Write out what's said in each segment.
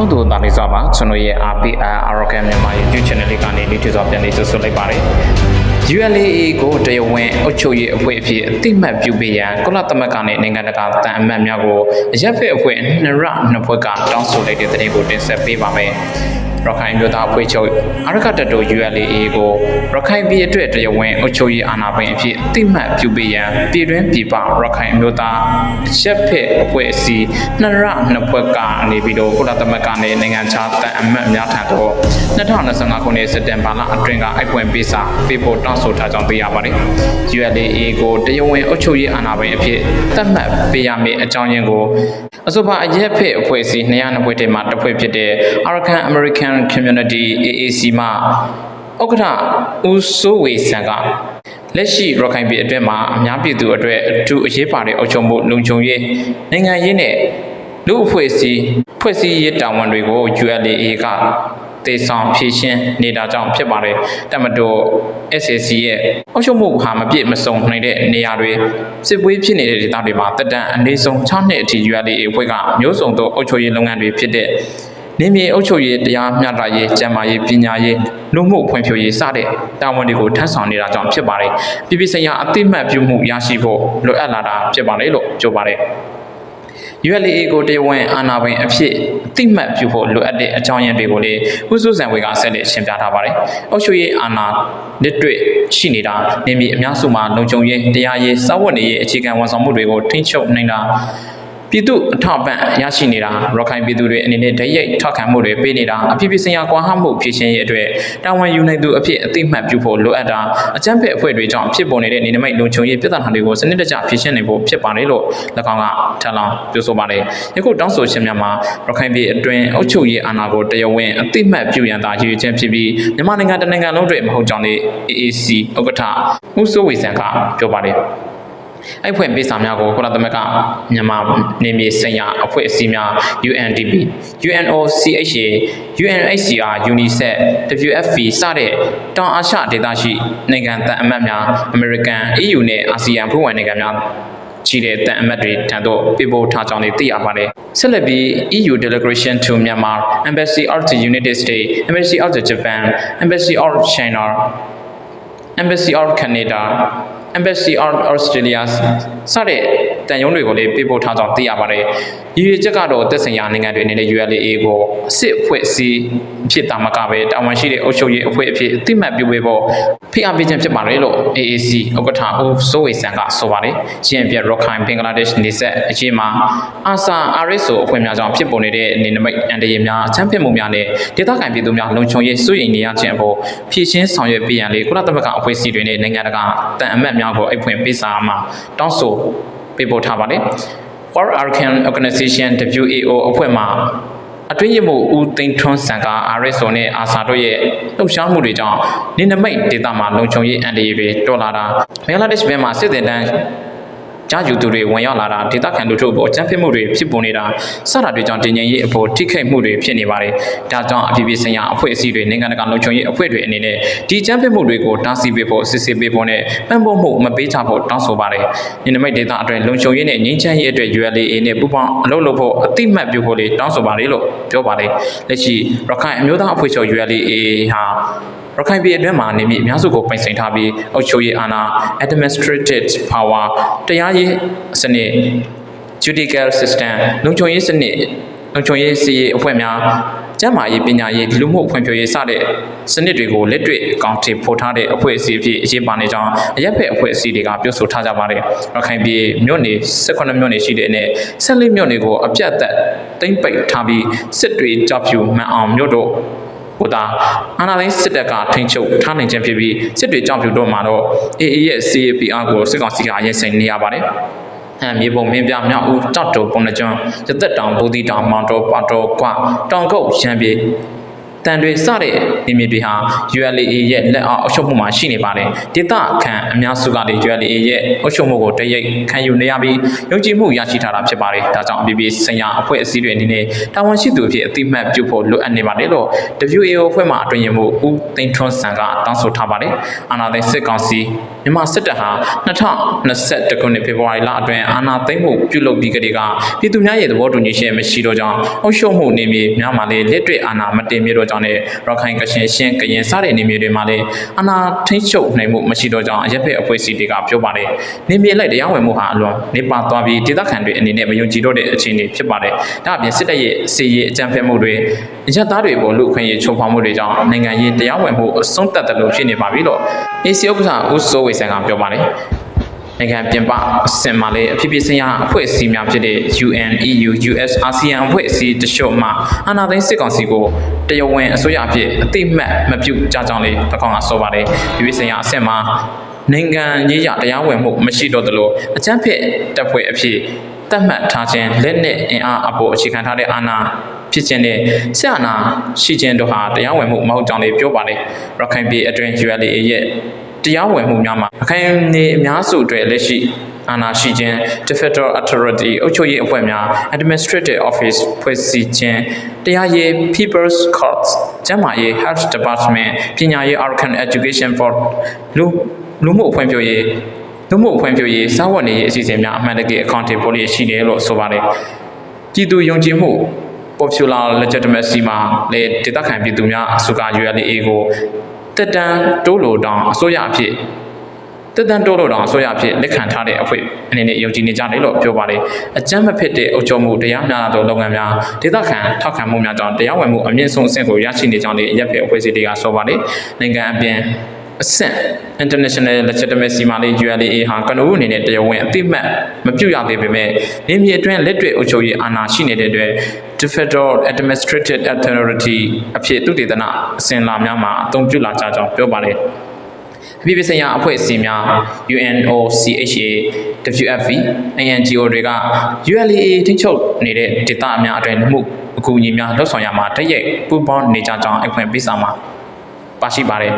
လုံးသူတာလေးစွာပါကျွန်တော်ရဲ့ RPR Arrogant မြန်မာ YouTube channel လေးကနေလေးထွေစွာပြန်လေးဆွဆွလိုက်ပါတယ် ULAA ကိုတရားဝင်အုပ်ချုပ်ရေးအဖွဲ့အဖြစ်အတိမတ်ပြုပေးရန်ကုလသမဂ္ဂနဲ့နိုင်ငံတကာတန်အမတ်များကိုအရက်ဖက်အဖွဲ့နှစ်ရနှစ်ဖွဲ့ကတောင်းဆိုလိုက်တဲ့တဲ့ကိုတင်ဆက်ပေးပါမယ် ရခိုင်မျိုးသားအဖွဲ့ချုပ်အရကတတူ ULAA ကိုရခိုင်ပြည်အတွက်တရားဝင်အုပ်ချုပ်ရေးအာဏာပိုင်အဖြစ်အတိမတ်ပြုပေးရန်ပြည်တွင်းပြည်ပရခိုင်မျိုးသားအရက်ဖက်အဖွဲ့အစည်းနှစ်ရနှစ်ဖွဲ့ကနေပြီးတော့ကုလသမဂ္ဂနဲ့နိုင်ငံခြားတန်အမတ်များထံသို့2025ခုနှစ်စက်တင်ဘာလအတွင်းကအိုက်ပွင့်ပေးစာပေးဖို့တောင်းဆိုထားကြောင်းသိရပါတယ်။ ULA ကိုတရားဝင်အုပ်ချုပ်ရေးအာဏာပိုင်အဖြစ်သတ်မှတ်ပေးရမယ့်အကြောင်းရင်းကို အဆိုပါအရက်ဖက်အဖွဲ့အစည်း200ဖွဲ့တည်းမှတစ်ဖွဲ့ဖြစ်တဲ့ Arakan American Community AAC မှဥက္ကဋ္ဌဦးစိုးဝေဆန်ကလက်ရှိရခိုင်ပြည်အတွင်းမှာအများပြည်သူအတွက်အထူးအရေးပါတဲ့အုပ်ချုပ်မှုလုံခြုံရေးနိုင်ငံရေးနဲ့လူ့အဖွဲ့အစည်းဖွဲ့စည်းရေးတာဝန်တွေကို ULA က တေဆောင်ဖြည့်ရှင်းနေတာကြောင့်ဖြစ်ပါတယ်တမတော် SAC ရဲ့အုပ်ချုပ်မှုဟာမပြည့်မစုံနိုင်တဲ့နေရာတွေစစ်ပွဲဖြစ်နေတဲ့ဒေသတွေမှာတက်တန်အနည်းဆုံး6နှစ်အထိ ULA အဖွဲ့ကမျိုးစုံသောအုပ်ချုပ်ရေးလုပ်ငန်းတွေဖြစ်တဲ့နေမြေအုပ်ချုပ်ရေးတရားမျှတရေးကျန်းမာရေးပညာရေးလူမှုဖွံ့ဖြိုးရေးစတဲ့တာဝန်တွေကိုထမ်းဆောင်နေတာကြောင့်ဖြစ်ပါတယ်ပြည်ပဆိုင်ရာအသိမှတ်ပြုမှုရရှိဖို့လိုအပ်လာတာဖြစ်ပါတယ်လို့ပြောပါတယ် ULA ကိုတရားဝင်အာဏာပိုင်အဖြစ်အတိမတ်ပြုဖို့လိုအပ်တဲ့အကြောင်းရင်းတွေကိုလည်းဦးစုစံဝေကဆက်လက်ရှင်းပြထားပါတယ်။အုပ်ချုပ်ရေးအာဏာလက်တွေ့ရှိနေတာနေမည်အများစုမှာလုံခြုံရေးတရားရေးစောင့်ဝတ်နေရေးအခြေခံဝန်ဆောင်မှုတွေကိုထိန်းချုပ်နေတာ ပြည်သူအထောက်ပံ့ရရှိနေတာရခိုင်ပြည်သူတွေအနေနဲ့ဓာတ်ရိုက်ထောက်ခံမှုတွေပေးနေတာအဖြစ်ဖြစ်ဆိုင်ရာကွာဟမှုဖြစ်ခြင်းရဲ့အတွက်တာဝန်ယူနိုင်သူအဖြစ်အသိမှတ်ပြုဖို့လိုအပ်တာအကြမ်းဖက်အဖွဲ့တွေကြောင့်ဖြစ်ပေါ်နေတဲ့နေနမိတ်လုံခြုံရေးပြဿနာတွေကိုစနစ်တကျဖြေရှင်းနိုင်ဖို့ဖြစ်ပါတယ်လို့၎င်းကထပ်လောင်းပြောဆိုပါတယ်ယခုတောင်းဆိုရှင်များမှာရခိုင်ပြည်အတွင်းအုပ်ချုပ်ရေးအာဏာကိုတရားဝင်အသိမှတ်ပြုရန်သာရည်ရွယ်ချက်ဖြစ်ပြီးမြန်မာနိုင်ငံတနိုင်ငံလုံးတွင်မဟုတ်ကြောင်းလေ AAC ဥက္ကဋ္ဌမှုစိုးဝေဆန်ကပြောပါတယ် အဲ့ဖွဲ့ပေးစာများကိုကုလသမဂ္ဂမြန်မာနေမြေဆိုင်ရာအဖွဲ့အစည်းများ UNDP UNOCHA UNHCR UNICEF WFP စတဲ့တောင်အာရှဒေသရှိနိုင်ငံတန်အမတ်များ American EU နဲ့ ASEAN ဖွဲ့ဝင်နိုင်ငံများချီတဲ့တန်အမတ်တွေထံသို့ပြပို့ထားကြောင်းသိရပါတယ်။ဆက်လက်ပြီး EU delegation to Myanmar Embassy of the United States Embassy of the Japan Embassy of China Embassy of Canada Embassy of Australia. စ တဲ့တန်ယုံတွေကိုလည်းပေးပို့ထားကြောင်းသိရပါတယ်။ရည်ရွယ်ချက်ကတော့သက်ဆိုင်ရာနိုင်ငံတွေအနေနဲ့ ULA ကိုအစ်စ်အဖွဲ့အစည်းဖြစ်တာမကပဲတာဝန်ရှိတဲ့အုပ်ချုပ်ရေးအဖွဲ့အဖြစ်အသိမှတ်ပြုပေးဖို့ဖိအားပေးခြင်းဖြစ်ပါတယ်လို့ AAC ဥက္ကဋ္ဌဦးစိုးဝေဆန်ကဆိုပါတယ်။ချင်းပြရခိုင်ဘင်္ဂလားဒေ့ရှ်နေဆက်အချင်းမှာအာဆာ RSO အဖွဲ့များကြောင့်ဖြစ်ပေါ်နေတဲ့အနေနမိတ်အန်တရည်များအချမ်းဖက်မှုများနဲ့ဒေသခံပြည်သူများလုံခြုံရေးစိုးရိမ်နေရခြင်းအပေါ်ဖြည့်ရှင်းဆောင်ရွက်ပေးရန်လေကုလသမဂ္ဂအဖွဲ့အစည်းတွေနဲ့နိုင်ငံတကာတန်အမတ်များကိုအိတ်ဖွင့်ပေးစာမှာတောင်းဆို ပေးပို့ထားပါတယ်။ World Arcan Organization WAO အဖွဲ့မှအတွင်းရမှုဦးသိန်းထွန်းစံက RSO နဲ့ ASA တို့ရဲ့လှုပ်ရှားမှုတွေကြောင့်နေနမိတ်ဒေသမှာလုံခြုံရေးအန်ဒီတွေတော်လာတာဘင်္ဂလားဒေ့ရှ်ဘက်မှာစစ်သည်တန်း ကြားယူသူတွေဝင်ရောက်လာတာဒေသခံလူထုအပေါ်အကြမ်းဖက်မှုတွေဖြစ်ပေါ်နေတာစတာတွေကြောင့်တင်ငင်ရေးအပေါ်ထိခိုက်မှုတွေဖြစ်နေပါတယ်။ဒါကြောင့်အပြည်ပြည်ဆိုင်ရာအဖွဲ့အစည်းတွေနိုင်ငံတကာလုံခြုံရေးအဖွဲ့တွေအနေနဲ့ဒီအကြမ်းဖက်မှုတွေကိုတားဆီးပေးဖို့စစ်ဆေးပေးဖို့နဲ့ပံ့ပိုးမှုမပေးချဖို့တောင်းဆိုပါတယ်။ဒီနမိတ်ဒေသအတွင်းလုံခြုံရေးနဲ့ငြိမ်းချမ်းရေးအတွက် ULA နဲ့ပူးပေါင်းအလုပ်လုပ်ဖို့အတိမတ်ပြုဖို့လေးတောင်းဆိုပါတယ်လို့ပြောပါတယ်။လက်ရှိရခိုင်အမျိုးသားအဖွဲ့ချုပ် ULA ဟာ ရခိုင်ပြည်အတွင်းမှာနေမိအများစုကိုပိုင်ဆိုင်ထားပြီးအုပ်ချုပ်ရေးအာဏာ administrative power တရားရေးစနစ် judicial system လုံခြုံရေးစနစ်လုံခြုံရေးစီရေးအဖွဲ့များကျန်းမာရေးပညာရေးလူမှုဖွံ့ဖြိုးရေးစတဲ့စနစ်တွေကိုလက်တွေ့အကောင့်တွေပို့ထားတဲ့အဖွဲ့အစည်းအဖြစ်အရေးပါနေကြောင်းအရက်ဖက်အဖွဲ့အစည်းတွေကပြောဆိုထားကြပါတယ်။ရခိုင်ပြည်မြို့နယ်18မြို့နယ်ရှိတဲ့နဲ့14မြို့နယ်ကိုအပြတ်သက်တိမ့်ပိတ်ထားပြီးစစ်တွေကြောက်ဖြူမှန်အောင်မြို့တို့ ဟိုတာအာနာသိန်းစစ်တပ်ကထိန်းချုပ်ထားနိုင်ခြင်းဖြစ်ပြီးစစ်တွေကြောင့်ပြုတော့မှာတော့ AA ရဲ့ CAPR ကိုစစ်ကောင်စီကအရင်ဆိုင်နေရပါတယ်။အဲမြေပုံမင်းပြမြောက်ဦးတောက်တုံပုံနှကျွန်းရသက်တောင်ဘူဒီတောင်မောင်တော်ပါတော်ကွာတောင်ကုတ်ရံပြေ တန်တွေစတဲ့နေမြေတွေဟာ ULA ရဲ့လက်အောက်အုပ်ချုပ်မှုမှာရှိနေပါတယ်ဒေသခံအများစုကလည်း ULA ရဲ့အုပ်ချုပ်မှုကိုတရိပ်ခံယူနေရပြီးယုံကြည်မှုရရှိထားတာဖြစ်ပါတယ်ဒါကြောင့်အပြည်ပြည်ဆိုင်ရာအဖွဲ့အစည်းတွေအနေနဲ့တာဝန်ရှိသူအဖြစ်အတိမတ်ပြုဖို့လိုအပ်နေပါတယ်လို့ WAO အဖွဲ့မှအတွင်ရင်မှုဦးသိန်းထွန်းစံကတောင်းဆိုထားပါတယ်အာဏာသိမ်းစစ်ကောင်စီမြန်မာစစ်တပ်ဟာ2021ခုနှစ်ဖေဖော်ဝါရီလအတွင်းအာဏာသိမ်းမှုပြုလုပ်ပြီးကတည်းကပြည်သူများရဲ့သဘောတူညီချက်မရှိတော့ကြောင်းအုပ်ချုပ်မှုနေမြေများမှာလည်းလက်တွေ့အာဏာမတင်မြတော့ကြောင်းနဲ့ရခိုင်ကချင်ရှင်းကရင်စတဲ့နေမြေတွေမှာလည်းအာဏာထိန်းချုပ်နိုင်မှုမရှိတော့ကြောင်းအရက်ဖက်အဖွဲ့အစည်းတွေကပြောပါတယ်။နေမြေလိုက်တရားဝင်မှုဟာအလွန်နေပါသွားပြီးဒေသခံတွေအနေနဲ့မယုံကြည်တော့တဲ့အခြေအနေဖြစ်ပါတယ်။ဒါအပြင်စစ်တပ်ရဲ့စီရေးအကြမ်းဖက်မှုတွေအရက်သားတွေပေါ်လူအခွင့်အရေးချိုးဖောက်မှုတွေကြောင့်နိုင်ငံရေးတရားဝင်မှုအဆုံးသတ်တယ်လို့ဖြစ်နေပါပြီလို့ AC ဥက္ကဋ္ဌဦးစိုးဝေဆန်ကပြောပါတယ်။နိုင်ငံပြင်ပအစင်မှာလည်းအဖြစ်ဖြစ်စရာအဖွဲ့အစည်းများဖြစ်တဲ့ UN, EU, US, ASEAN အဖွဲ့အစည်းတချို့မှအာဏာသိမ်းစစ်ကောင်စီကိုတရားဝင်အစိုးရအဖြစ်အသိမှတ်မပြုကြကြောင်းလေးတစ်ခေါက်ကဆိုပါတယ်။ဖြစ်ဖြစ်စရာအစင်မှာနိုင်ငံရေးရတရားဝင်မှုမရှိတော့သလိုအကြမ်းဖက်တပ်ဖွဲ့အဖြစ်တတ်မှတ်ထားခြင်းလက်နက်အင်အားအပေါ်အခြေခံထားတဲ့အာဏာဖြစ်ခြင်းနဲ့ဆရာနာရှိခြင်းတို့ဟာတရားဝင်မှုမဟုတ်ကြောင်းလေးပြောပါတယ်ရခိုင်ပြည်အတွင်း ULA ရဲ့ တရားဝင်မှုများမှာရခိုင်နေအများစုအတွက်လက်ရှိအာဏာရှိခြင်း The Federal Authority အုပ်ချုပ်ရေးအဖွဲ့များ Administrative Office ဖွဲ့စည်းခြင်းတရားရေး People's Courts ကျန်းမာရေး Health Department ပညာရေး Arkan Education for လူလူမှုအဖွဲ့ပြောရေးလူမှုအဖွဲ့ပြောရေးစာဝတ်နေရေးအစီအစဉ်များအမှန်တကယ် accountable ရှိတယ်လို့ဆိုပါတယ်ပြည်သူယုံကြည်မှု popular legitimacy မှာလေဒေသခံပြည်သူများအစုက ULA ကို တက်တန်းတိုးလို့တောင်အစိုးရအဖြစ်တက်တန်းတိုးလို့တောင်အစိုးရအဖြစ်လက်ခံထားတဲ့အဖွဲ့အနေနဲ့ယုံကြည်နေကြတယ်လို့ပြောပါတယ်အကြမ်းမဖြစ်တဲ့အုပ်ချုပ်မှုတရားမျှတသောလုပ်ငန်းများဒေသခံထောက်ခံမှုများကြောင့်တရားဝင်မှုအမြင့်ဆုံးအဆင့်ကိုရရှိနေကြောင်းလည်းရပ်ဖွဲ့အဖွဲ့အစည်းတွေကဆိုပါတယ်နိုင်ငံအပြင် အဆင့် international legitimacy မှာလေး ULA ဟာကနဦးအနေနဲ့တရားဝင်အသိမှတ်မပြုတ်ရသေးပေမဲ့နေမြေအတွင်းလက်တွေ့အုပ်ချုပ်ရေးအာဏာရှိနေတဲ့အတွက် The Federal Administrative Authority အဖြစ်သူတည်တနာအစဉ်လာများမှာအသုံးပြုလာကြကြောင်းပြောပါတယ်အပြည်ပြည်ဆိုင်ရာအဖွဲ့အစည်းများ UNOCHA WFP ANGO တွေက ULA ထိန်းချုပ်နေတဲ့ဒေသအများအတွင်းမှုအကူအညီများလှုပ်ဆောင်ရမှာတရက်ပူးပေါင်းနေကြကြောင်းအခွင့်ပေးစာမှာ ပါရှိပါတယ်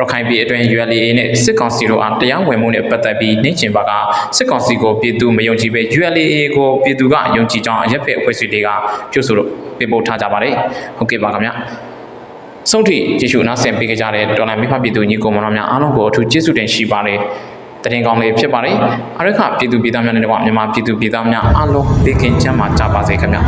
ရခိုင်ပြည်အတွင်း ULA နဲ့စစ်ကောင်စီတို့အားတရားဝင်မှုနဲ့ပတ်သက်ပြီးနှိမ့်ချင်ပါကစစ်ကောင်စီကိုပြည်သူမယုံကြည်ပဲ ULA ကိုပြည်သူကယုံကြည်ကြောင်းအရက်ဖက်အဖွဲ့အစည်းတွေကပြုဆိုလို့ပြပို့ထားကြပါတယ်ဟုတ်ကဲ့ပါခင်ဗျာဆုံးထိကျေးဇူးနားဆင်ပေးကြတဲ့တော်လိုင်းမိဖပြည်သူညီကိုမောင်များအားလုံးကိုအထူးကျေးဇူးတင်ရှိပါတယ်တရင်ကောင်းလေးဖြစ်ပါတယ်အရခပြည်သူပြည်သားများနဲ့တော့မြန်မာပြည်သူပြည်သားများအားလုံးဘေးကင်းချမ်းသာကြပါစေခင်ဗျာ